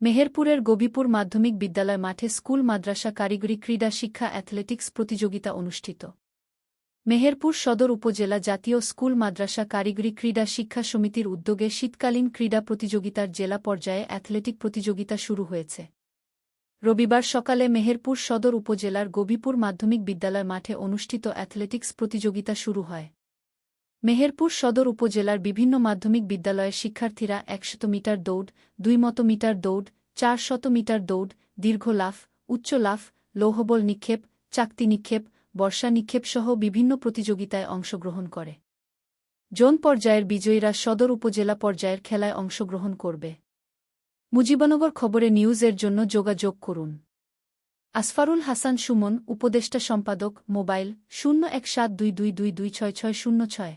মেহেরপুরের গবিপুর মাধ্যমিক বিদ্যালয় মাঠে স্কুল, মাদ্রাসা, কারিগরি, ক্রীড়া, শিক্ষা, অ্যাথলেটিক্স প্রতিযোগিতা অনুষ্ঠিত। মেহেরপুর সদর উপজেলা জাতীয় স্কুল, মাদ্রাসা, কারিগরি, ক্রীড়া, শিক্ষা সমিতির উদ্যোগে শীতকালীন ক্রীড়া প্রতিযোগিতার জেলা পর্যায়ে অ্যাথলেটিক প্রতিযোগিতা শুরু হয়েছে। রবিবার সকালে মেহেরপুর সদর উপজেলার গবিপুর মাধ্যমিক বিদ্যালয় মাঠে অনুষ্ঠিত অ্যাথলেটিক্স প্রতিযোগিতা শুরু হয়। মেহেরপুর সদর উপজেলার বিভিন্ন মাধ্যমিক বিদ্যালয়ের শিক্ষার্থীরা একশত মিটার দৌড় দুই মত মিটার দৌড় চার শত মিটার দৌড়, দীর্ঘ লাফ, উচ্চ লাফ, লৌহবল নিক্ষেপ, চাকতি নিক্ষেপ, বর্ষা নিক্ষেপসহ বিভিন্ন প্রতিযোগিতায় অংশগ্রহণ করে। জোন পর্যায়ের বিজয়ীরা সদর উপজেলা পর্যায়ের খেলায় অংশগ্রহণ করবে। মুজিবনগর খবরে নিউজের জন্য যোগাযোগ করুন। আসফারুল হাসান সুমন, উপদেষ্টা সম্পাদক, মোবাইল, শূন্য এক সাত দুই দুই দুই দুই ছয় ছয় শূন্য ছয়।